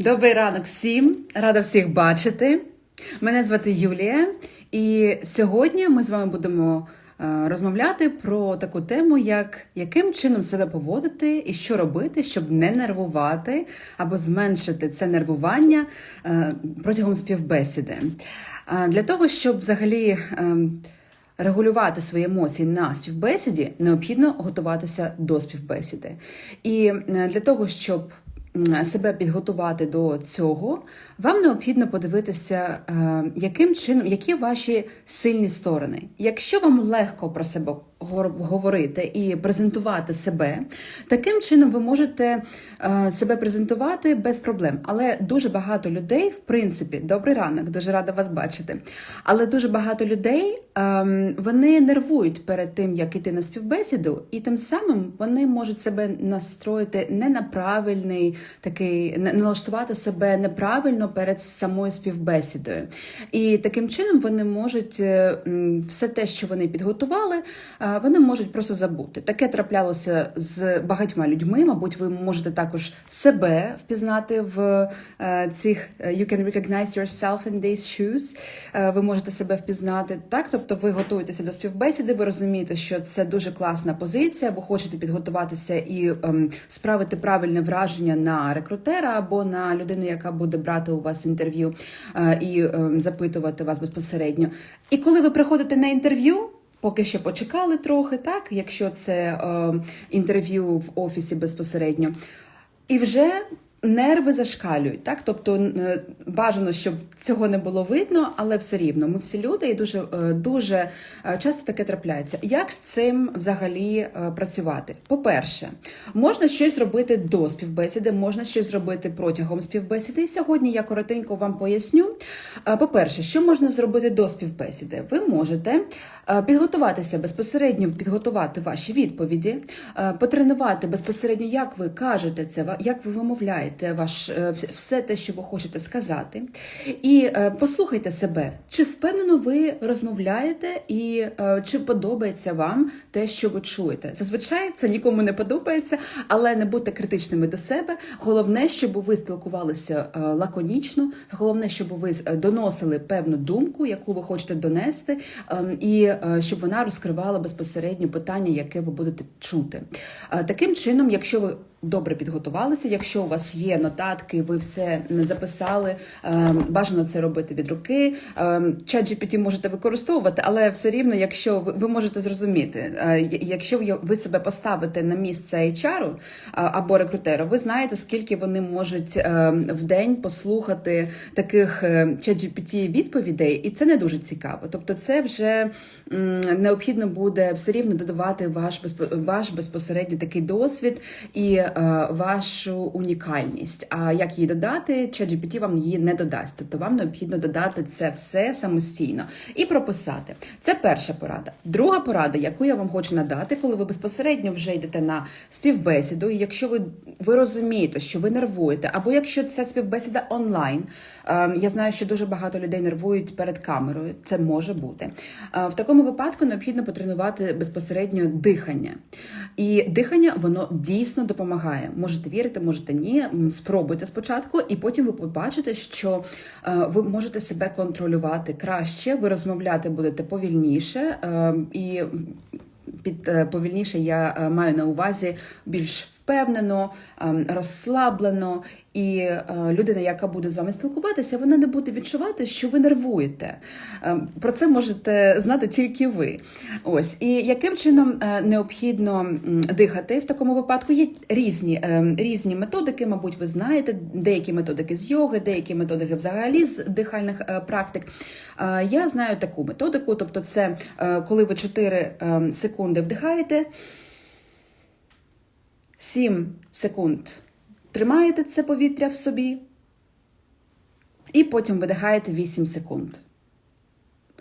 Добрий ранок всім! Рада всіх бачити. Мене звати Юлія, і сьогодні ми з вами будемо е, розмовляти про таку тему, як яким чином себе поводити і що робити, щоб не нервувати або зменшити це нервування е, протягом співбесіди. Е, Для того, щоб взагалі. Регулювати свої емоції на співбесіді необхідно готуватися до співбесіди. І для того, щоб себе підготувати до цього, вам необхідно подивитися, е, яким чином, які ваші сильні сторони. Якщо вам легко про себе говорити і презентувати себе, таким чином ви можете е, себе презентувати без проблем. Але дуже багато людей, в принципі, добрий ранок, дуже рада вас бачити. Але дуже багато людей ем, вони нервують перед тим, як іти на співбесіду, і тим самим вони можуть себе настроїти не на правильний такий, налаштувати себе неправильно перед самою співбесідою. І таким чином вони можуть е, все те, що вони підготували, е, вони можуть просто забути. Таке траплялося з багатьма людьми. Мабуть, ви можете також себе впізнати в е, цих е, you can recognize yourself in these shoes. Е, Ви можете себе впізнати так. Тобто, ви готуєтеся до співбесіди, ви розумієте, що це дуже класна позиція, або хочете підготуватися і ем, справити правильне враження на рекрутера або на людину, яка буде брати у вас інтерв'ю і ем, запитувати вас безпосередньо. І коли ви приходите на інтерв'ю. Поки що почекали трохи, так, якщо це е, інтерв'ю в офісі безпосередньо, і вже нерви зашкалюють. Так? Тобто е, бажано, щоб цього не було видно, але все рівно. Ми всі люди і дуже, е, дуже е, часто таке трапляється. Як з цим взагалі працювати? По-перше, можна щось робити до співбесіди, можна щось зробити протягом співбесіди. І сьогодні я коротенько вам поясню. По-перше, що можна зробити до співбесіди? Ви можете підготуватися безпосередньо, підготувати ваші відповіді, потренувати безпосередньо, як ви кажете це, як ви вимовляєте ваш е, все те, що ви хочете сказати, і е, послухайте себе, чи впевнено ви розмовляєте, і е, чи подобається вам те, що ви чуєте. Зазвичай це нікому не подобається, але не будьте критичними до себе. Головне, щоб ви спілкувалися лаконічно, головне, щоб ви доносили певну думку, яку ви хочете донести, ем, і щоб вона розкривала безпосередньо питання, яке ви будете чути. Таким чином, якщо ви добре підготувалися, якщо у вас є нотатки, ви все записали, ем, бажано це робити від руки. Ем, Чат GPT можете використовувати, але все рівно, якщо ви, ви можете зрозуміти, е, якщо ви- себе поставите на місце HR або рекрутера, ви знаєте, скільки вони можуть ем, в день послухати таких чат GPT відповідей, і це не дуже цікаво. Тобто, це вже необхідно буде все рівно додавати ваш ваш безпосередньо такий досвід і е, вашу унікальність. А як її додати, ChatGPT вам її не додасть. Тобто вам необхідно додати це все самостійно і прописати. Це перша порада. Друга порада, яку я вам хочу надати, коли ви безпосередньо вже йдете на співбесіду, і якщо ви, ви розумієте, що ви нервуєте, або якщо це співбесіда онлайн, е, я знаю, що дуже багато людей нервують перед камерою. Це може бути. Е, В такому випадку необхідно потренувати безпосередньо дихання. І дихання воно дійсно допомагає. Можете вірити, можете ні. Спробуйте спочатку, і потім ви побачите, що е, ви можете себе контролювати краще, ви розмовляти будете повільніше е, і під е, повільніше я маю на увазі більш впевнено, ем, розслаблено, і е, людина, яка буде з вами спілкуватися, вона не буде відчувати, що ви нервуєте. Ем, Про це можете знати тільки ви. Ось і яким чином е, необхідно дихати в такому випадку? Є різні, ем, різні методики, мабуть, ви знаєте, деякі методики з йоги, деякі методики взагалі з дихальних е, практик. Я знаю таку методику, тобто, це коли ви 4 ем, секунди вдихаєте. 7 секунд тримаєте це повітря в собі, і потім видихаєте 8 секунд.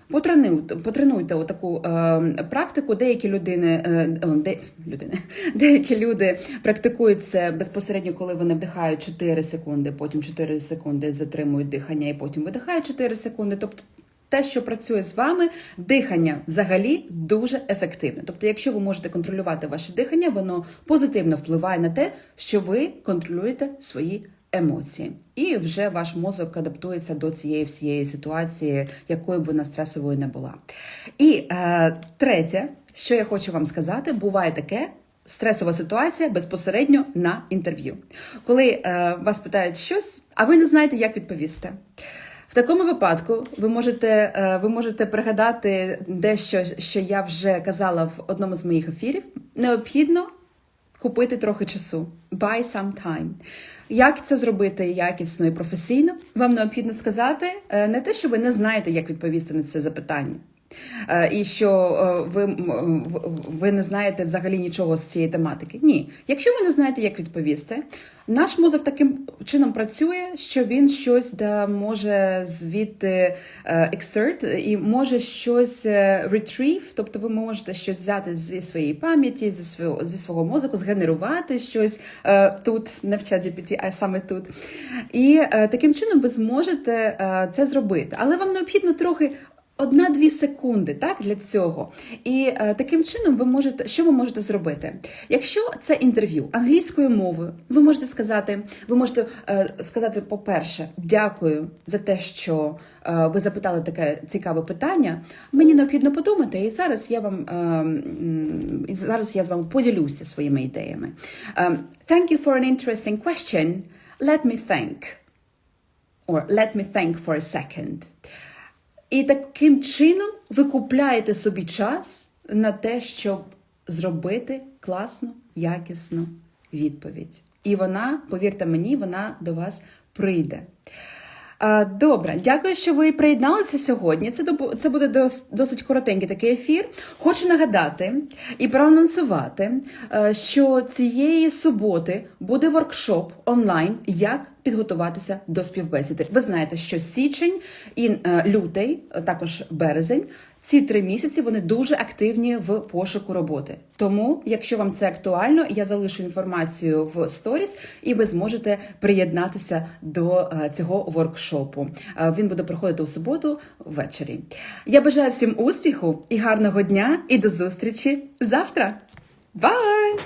Потренуйте, потренуйте таку е, практику. Деякі людини, е, е, де, людини, деякі люди практикують це безпосередньо, коли вони вдихають 4 секунди, потім 4 секунди затримують дихання і потім видихають 4 секунди. Тобто те, що працює з вами, дихання взагалі дуже ефективне. Тобто, якщо ви можете контролювати ваше дихання, воно позитивно впливає на те, що ви контролюєте свої емоції, і вже ваш мозок адаптується до цієї всієї ситуації, якою б вона стресовою не була. І е, третє, що я хочу вам сказати, буває таке. Стресова ситуація безпосередньо на інтерв'ю, коли е, вас питають щось, а ви не знаєте, як відповісти. В такому випадку ви можете, е, ви можете пригадати дещо, що я вже казала в одному з моїх ефірів. Необхідно купити трохи часу. Buy some time. Як це зробити якісно і професійно? Вам необхідно сказати е, не те, що ви не знаєте, як відповісти на це запитання. Е, І що е, ви, ви не знаєте взагалі нічого з цієї тематики. Ні, якщо ви не знаєте, як відповісти, наш мозок таким чином працює, що він щось да, може звідти е, exert і може щось retrieve, тобто ви можете щось взяти зі своєї пам'яті, зі свого, зі свого мозку, згенерувати щось тут, не в чат GPT, а саме тут. І таким чином ви зможете це зробити. Але вам необхідно трохи Одна-дві секунди так для цього. І е, таким чином ви можете, що ви можете зробити? Якщо це інтерв'ю англійською мовою, ви можете сказати, ви можете е, сказати, по-перше, дякую за те, що е, ви запитали таке цікаве питання. Мені необхідно подумати, і зараз я вам е, зараз я з вами поділюся своїми ідеями. Е, Thank you for an interesting question. Let me think. Or let me think for a second. І таким чином ви купляєте собі час на те, щоб зробити класну, якісну відповідь. І вона, повірте мені, вона до вас прийде. Добре, дякую, що ви приєдналися сьогодні. Це це буде досить коротенький такий ефір. Хочу нагадати і проанонсувати, е, що цієї суботи буде воркшоп онлайн, як підготуватися до співбесіди. Ви знаєте, що січень і е, лютий, е, також березень. Ці три місяці вони дуже активні в пошуку роботи. Тому, якщо вам це актуально, я залишу інформацію в сторіс, і ви зможете приєднатися до е, цього воркшопу. Е, Він буде проходити у суботу ввечері. Я бажаю всім успіху і гарного дня, і до зустрічі завтра. Бай!